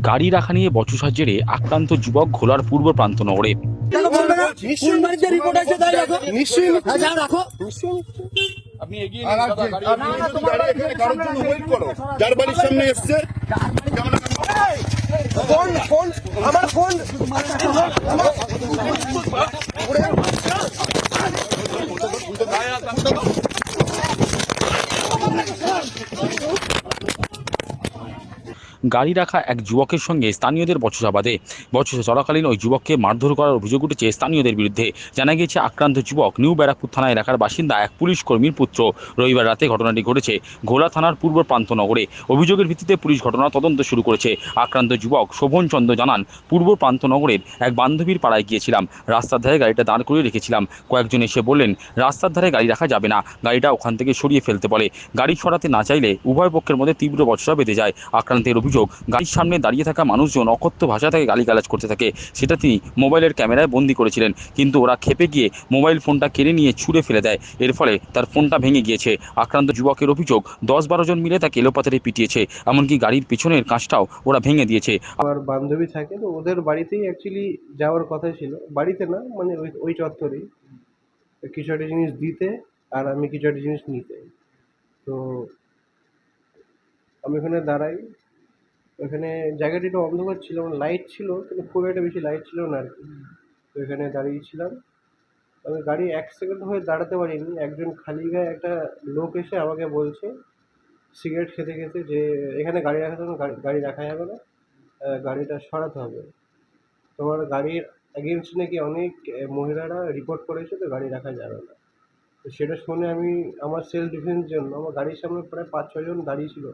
গাড়ি রাখা নিয়ে বছর জেরে আক্রান্ত যুবক ঘোলার পূর্ব প্রান্ত নগরে। আপনি এগিয়ে। যার বাড়ির সামনে এসছে। ফোন। আমার ফোন। গাড়ি রাখা এক যুবকের সঙ্গে স্থানীয়দের বচসা বাঁধে বচসা চলাকালীন ওই যুবককে মারধর করার অভিযোগ উঠেছে স্থানীয়দের বিরুদ্ধে। জানা গিয়েছে, আক্রান্ত যুবক নিউ ব্যারাকপুর থানা এলাকার বাসিন্দা এক পুলিশ কর্মীর পুত্র। রবিবার রাতে ঘটনাটি ঘটেছে ঘোলা থানার পূর্ব প্রান্ত নগরে। অভিযোগের ভিত্তিতে পুলিশ ঘটনা তদন্ত শুরু করেছে। আক্রান্ত যুবক শোভন চন্দ্র জানান, পূর্ব প্রান্ত নগরের এক বান্ধবীর পাড়ায় গিয়েছিলাম। রাস্তার ধারে গাড়িটা দাঁড় করিয়ে রেখেছিলাম। কয়েকজন এসে বললেন, রাস্তার ধারে গাড়ি রাখা যাবে না। গাড়িটা ওখান থেকে সরিয়ে ফেলতে বলে। গাড়ি সরাতে না চাইলে উভয় পক্ষের মধ্যে তীব্র বচসা বেঁধে যায়। আক্রান্তের অভিযোগ গাড়ির সামনে দাঁড়িয়ে থাকা মানুষজন অকথ্য ভাষা থেকে গালিগালাজ করতে থাকে, সেটা তিনি মোবাইলের ক্যামেরায় বন্দি করেছিলেন। কিন্তু ওরা খেপে গিয়ে মোবাইল ফোনটা কেড়ে নিয়ে ছুঁড়ে ফেলে দেয়। এর ফলে তার ফোনটা ভেঙে গিয়েছে। আক্রান্ত যুবকের অভিযোগ দশ বারো জন মিলে তাকে এলোপাতারে পিটিয়েছে। এমনকি গাড়ির পিছনের কাঁচটাও ওরা ভেঙে দিয়েছে। আমার বান্ধবী থাকে তো, ওদের বাড়িতেই অ্যাকচুয়ালি যাওয়ার কথা ছিল। বাড়িতে না মানে ওই ওই চত্বরেই কিছু একটা জিনিস দিতে আর আমি কিছু একটা জিনিস নিতে। তো আমি ওখানে দাঁড়াই। ওখানে জায়গাটি একটু অন্ধকার ছিল লাইট ছিল, কিন্তু খুব একটা বেশি লাইট ছিল না আর কি তো এখানে দাঁড়িয়েছিলাম। আমি গাড়ি এক সেকেন্ড হয়ে দাঁড়াতে পারিনি। একজন খালি গায়ে একটা লোক এসে আমাকে বলছে সিগারেট খেতে খেতে যে, এখানে গাড়ি রাখার জন্য গাড়ি রাখা যাবে না গাড়িটা সরাতে হবে। তোমার গাড়ির এগেনস্ট নাকি অনেক মহিলারা রিপোর্ট করেছে তো গাড়ি রাখা যাবে না। তো সেটা শুনে আমি, আমার সেলফ ডিফেন্সের জন্য, আমার গাড়ির সামনে প্রায় পাঁচ ছজন দাঁড়িয়ে ছিল।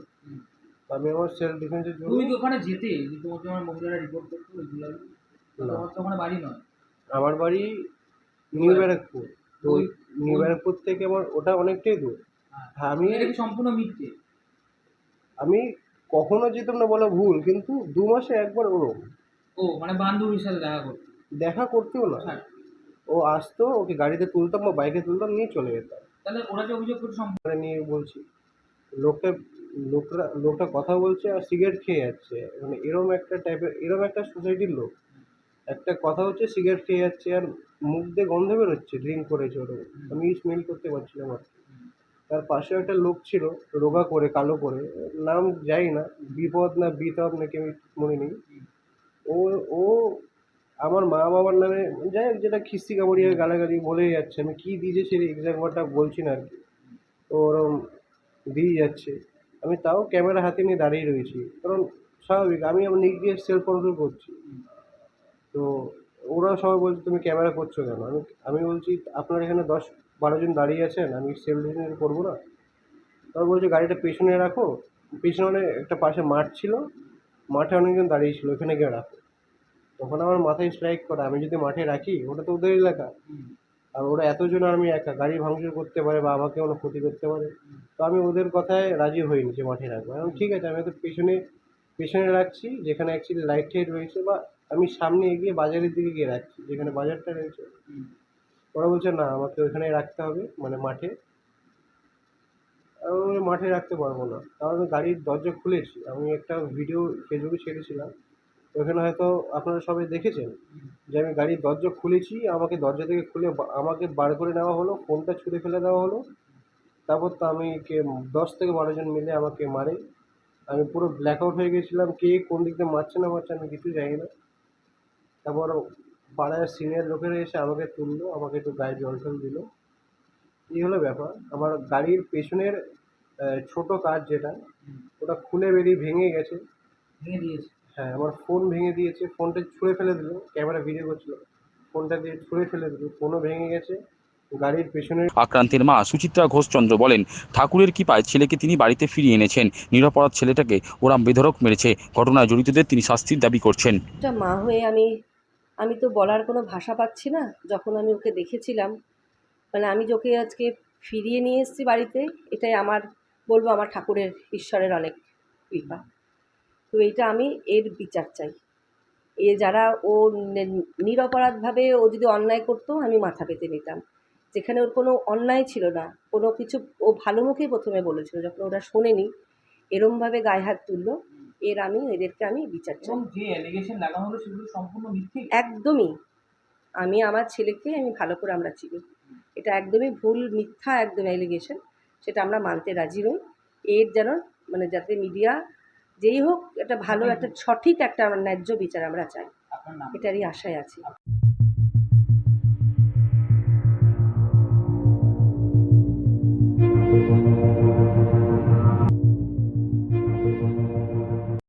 আমি আমার সেলফ ডিফেন্সের জন্য তুমি কি ওখানে যেতে? যে তোমাকে আমার মহিলারা রিপোর্ট করতো না। তোমার তো ওখানে বাড়ি নয়। আমার বাড়ি নিউ ব্যারাকপুর। তো নিউ ব্যারাকপুর থেকে আমার ওটা অনেকটাই দূর। হ্যাঁ। আমি এটা কি সম্পূর্ণ মিথ্যে? আমি কখনো যেতাম না বলা ভুল কিন্তু দু মাসে একবার ওরম ও মানে বান্ধবীর সাথে দেখা করতে। দেখা করতেও না। হ্যাঁ। ও আসতো ওকে গাড়িতে তুলতাম বা বাইকে তুলতাম নিয়ে চলে যেতাম। তাহলে ওরা যে অভিযোগ করছে সম্পূর্ণ মানে নিয়ে বলছি লোকটা লোকরা, লোকটা কথা বলছে আর সিগারেট খেয়ে যাচ্ছে। মানে এরম একটা টাইপের এরম একটা সোসাইটির লোক। একটা কথা হচ্ছে সিগারেট খেয়ে যাচ্ছে আর মুখ দিয়ে গন্ধ বেরোচ্ছে ড্রিঙ্ক করেছে ওরকম। আমি স্মেল করতে পারছিলাম আর। তার পাশে একটা লোক ছিল, রোগা করে, কালো করে, নাম যাই না, বিপদ না বিতব নাকি আমি মনে নেই। ও ও আমার মা বাবার নামে, যাই হোক, যেটা খিস্তি কামড়িয়ে গালাগালি বলেই যাচ্ছে, আমি কী দিয়েছে সে এক্সাক্ট ওয়ার্ডটা বলছি না আর কি। ওরম দিয়ে যাচ্ছে। আমি তাও ক্যামেরা হাতে নিয়ে দাঁড়িয়ে রয়েছি। কারণ স্বাভাবিক, আমি আমার নিক দিয়ে সেলফ কন্ট্রোল করছি। তো ওরা সবাই বলছে, তুমি ক্যামেরা করছ কেন? আমি আমি বলছি, আপনার এখানে দশ বারো জন দাঁড়িয়ে আছেন, আমি সেলফ ডিফেন্স করব না? তারপর বলছে, গাড়িটা পেছনে রাখো। পেছনে একটা পাশে মাঠ ছিল, মাঠে অনেকজন দাঁড়িয়ে ছিল, ওখানে গিয়ে রাখো। তখন আমার মাথায় স্ট্রাইক করা, আমি যদি মাঠে রাখি, ওটা তো ওদের এলাকা। আর ওরা এতজন আমি একা, গাড়ি ভাঙচুর করতে পারে বা আমাকে কোনো ক্ষতি করতে পারে, তো আমি ওদের কথায় রাজি হইনি যে মাঠে রাখব। আমি ঠিক আছে, আমি তো পেছনে পেছনে রাখছি, যেখানে অ্যাকচুয়ালি লাইট টাইট রয়েছে বা আমি সামনে এগিয়ে বাজারের দিকে গিয়ে রাখছি, যেখানে বাজারটা রয়েছে। ওরা বলছে, না, আমাকে ওইখানে রাখতে হবে মানে মাঠে। আমি মাঠে রাখতে পারব না। তাও আমি গাড়ির দরজা খুলেছি। আমি একটা ভিডিও ফেসবুকে ছেড়েছিলাম। ওখানে হয়তো আপনারা সবাই দেখেছেন যে আমি গাড়ির দরজা খুলেছি, আমাকে দরজা থেকে খুলে আমাকে বার করে নেওয়া হলো, ফোনটা ছুঁড়ে ফেলে দেওয়া হলো। তারপর তো আমি কে, দশ থেকে বারো জন মিলে আমাকে মারে। আমি পুরো ব্ল্যাক আউট হয়ে গেছিলাম, কে কোন দিক দিয়ে মারছে না মারছে আমি কিছু জানি না। তারপর পাড়ার সিনিয়র লোকেরা এসে আমাকে তুললো, আমাকে একটু গায়ে জল টল দিল। এই হলো ব্যাপার। আমার গাড়ির পেছনের ছোট কাজ যেটা, ওটা খুলে বেরিয়ে ভেঙে গেছে। ভেঙে দিয়েছে। হ্যাঁ আমার ফোন ভেঙে দিয়েছে ফোনটা ছুঁড়ে ফেলে দিল ক্যামেরা ভিডিও করছিল। ফোনটা দিয়ে ছুঁড়ে ফেলে দিল ফোনও ভেঙে গেছে গাড়ির পেছনে আক্রান্তের মা সুচিত্রা ঘোষচন্দ্র বলেন ঠাকুরের কৃপায় ছেলেকে তিনি বাড়িতে ফিরিয়ে এনেছেন। নিরপরাধ ছেলেটাকে ওরা বেধরক মেরেছে। ঘটনায় জড়িতদের তিনি শাস্তির দাবি করছেন। একটা মা হয়ে আমি আমি তো বলার কোনো ভাষা পাচ্ছি না। যখন আমি ওকে দেখেছিলাম মানে আমি ওকে আজকে ফিরিয়ে নিয়ে এসেছি বাড়িতে এটাই আমার বলব আমার ঠাকুরের ঈশ্বরের অনেক কৃপা। তো এইটা আমি এর বিচার চাই। এ যারা ও নিরপরাধভাবে ও যদি অন্যায় করতো আমি মাথা পেতে নিতাম। যেখানে ওর কোনো অন্যায় ছিল না কোনো কিছু ও ভালো মুখেই প্রথমে বলেছিল যখন ওরা শোনেনি এরমভাবে গায়ে হাত তুললো এর আমি এদেরকে আমি বিচার একদমই। আমি আমার ছেলেকে আমি ভালো করে আমরা চিনি। এটা একদমই ভুল মিথ্যা একদম অ্যালিগেশন সেটা আমরা মানতে রাজি নই। এর যেন মানে যাতে মিডিয়া যেই হোক একটা ভালো একটা সঠিক একটা ন্যায্য বিচার আমরা চাই। এটারই আশায় আছি।